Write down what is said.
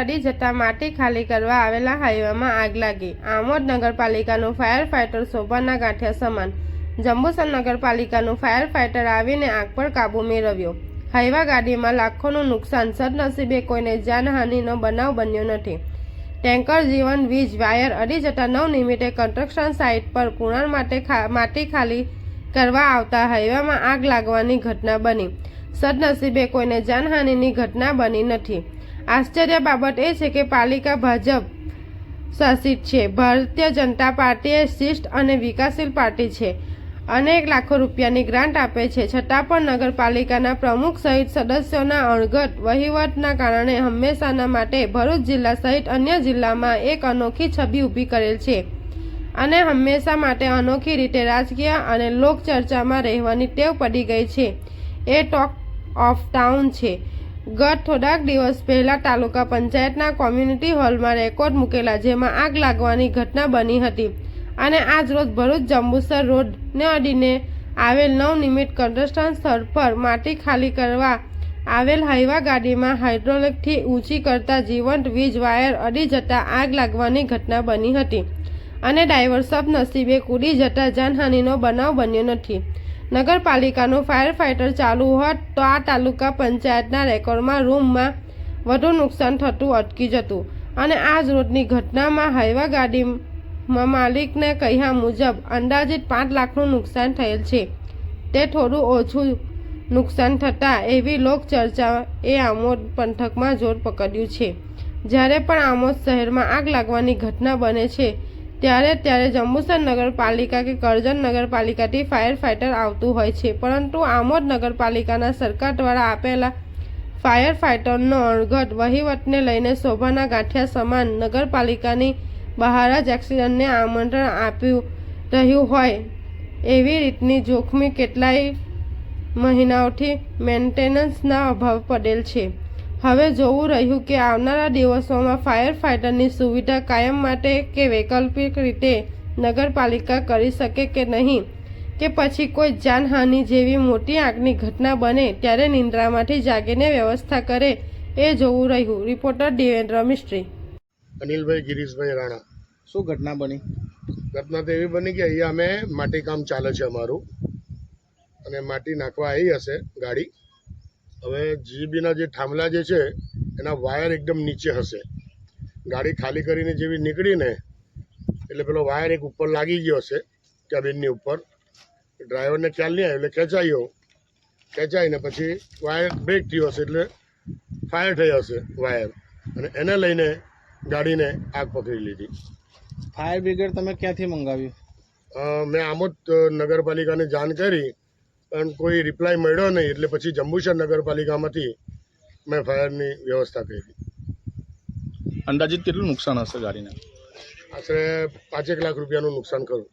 અડી જતા માટી ખાલી કરવા આવેલા હાઈવેમાં આગ લાગી. આમોદ નગરપાલિકાનું ફાયર ફાઇટર શોભાના ગાંઠિયા સમાન. જંબુસર નગરપાલિકાનું ફાયર ફાઇટર આવીને આગ પર કાબૂ મેળવ્યો. હાઈવા ગાડીમાં લાખોનું નુકસાન સદનસીબે કોઈને જાનહાનિનો બનાવ બન્યો નથી. ટેન્કર જીવન વીજ વાયર અડી જતા નવનિમિત્તે કન્સ્ટ્રક્શન સાઇટ પર પુરાણ માટે માટી ખાલી કરવા આવતા હાઈવામાં આગ લાગવાની ઘટના બની. સદનસીબે કોઈને જાનહાનિની ઘટના બની નથી. આશ્ચર્ય બાબત એ છે કે પાલિકા ભાજપ શાસિત છે. ભારતીય જનતા પાર્ટી એ શિષ્ટ અને વિકાસશીલ પાર્ટી છે અનેક લાખો રૂપિયાની ગ્રાન્ટ આપે છે. છતાં પણ નગરપાલિકાના પ્રમુખ સહિત સદસ્યોના અણઘટ, વહીવટના કારણે હંમેશાના માટે ભરૂચ જિલ્લા સહિત અન્ય જિલ્લામાં એક અનોખી છબી ઊભી કરેલ છે અને હંમેશા માટે અનોખી રીતે રાજકીય અને લોકચર્ચામાં રહેવાની ટેવ પડી ગઈ છે. એ ટોક ઓફ ટાઉન છે. ગત થોડાક દિવસ પહેલા તાલુકા પંચાયતના કોમ્યુનિટી હોલમાં રેકોર્ડ મૂકેલા જેમાં આગ લાગવાની ઘટના બની હતી અને આજ રોજ ભરૂચ જંબુસર રોડને અડીને આવેલ નવનિમિત્ત કન્સ્ટ્રક્શન સ્થળ પર માટી ખાલી કરવા આવેલ હાઈવા ગાડીમાં હાઇડ્રોલિકથી ઊંચી કરતા જીવંત વીજ વાયર અડી જતા આગ લાગવાની ઘટના બની હતી અને ડ્રાઈવર સબનસીબે કૂદી જતા જાનહાનિનો બનાવ બન્યો નથી. નગરપાલિકાનું ફાયર ફાઇટર ચાલુ હોત તો આ તાલુકા પંચાયતના રેકોર્ડમાં રૂમમાં વધુ નુકસાન થતું અટકી જતું. અને આ જ રોજની ઘટનામાં હાઈવા ગાડીમાં માલિકને કહ્યા મુજબ અંદાજિત પાંચ લાખનું નુકસાન થયેલ છે. તે થોડું ઓછું નુકસાન થતાં એવી લોકચર્ચા એ આમોદ પંથકમાં જોર પકડ્યું છે. જ્યારે પણ આમોદ શહેરમાં આગ લાગવાની ઘટના બને છે ત્યારે ત્યારે જંબુસર નગરપાલિકા કે કરજણ નગરપાલિકાથી ફાયર ફાઇટર આવતું હોય છે. પરંતુ આમોદ નગરપાલિકાના સરકાર દ્વારા આપેલા ફાયર ફાઇટરનો અણઘટ વહીવટને લઈને શોભાના ગાંઠિયા સમાન નગરપાલિકાની બહાર જ એક્સિડન્ટને આમંત્રણ આપ્યું રહ્યું હોય એવી રીતની જોખમી કેટલાય મહિનાઓથી મેન્ટેનન્સના અભાવ પડેલ છે. હવે જોવું રહ્યું કે આવનારા દિવસોમાં ફાયર ફાઇટરની સુવિધા કાયમ માટે કે વૈકલ્પિક રીતે નગરપાલિકા કરી શકે કે નહીં? કે પછી કોઈ જાનહાનિ જેવી મોટી આગની ઘટના બને ત્યારે નિંદ્રામાંથી જાગીને વ્યવસ્થા કરે એ જોવું રહ્યું. રિપોર્ટર દેવેન્દ્ર મિસ્ત્રી. અનિલભાઈ ગિરીશભાઈ રાણા. શું ઘટના બની? ઘટના તો એવી બની કે અહીંયા અમે માટી કામ ચાલે છે અમારું. અને માટી નાખવા આવી હશે ગાડી. હવે જીબીના જે થાંભલા જે છે એના વાયર એકદમ નીચે હશે. ગાડી ખાલી કરીને જેવી નીકળીને એટલે પેલો વાયર એક ઉપર લાગી ગયો હશે કેબિનની ઉપર. ડ્રાઈવરને ખ્યાલ નહીં આવ્યો એટલે ખેંચાયો. ખેંચાઈને પછી વાયર બ્રેક થયો હશે એટલે ફાયર થઈ હશે વાયર અને એને લઈને ગાડીને આગ પકડી લીધી. ફાયર બ્રિગેડ તમે ક્યાંથી મંગાવ્યું? મેં આમોદ જ નગરપાલિકાને જાણ કરી પણ કોઈ રિપ્લાય મળ્યો નહીં. એટલે પછી જંબુસર નગરપાલિકામાંથી મેં ફાયરની વ્યવસ્થા કરી. અંદાજિત કેટલું નુકસાન હશે ગાડીને? આશરે પાંચેક લાખ રૂપિયાનું નુકસાન કરું.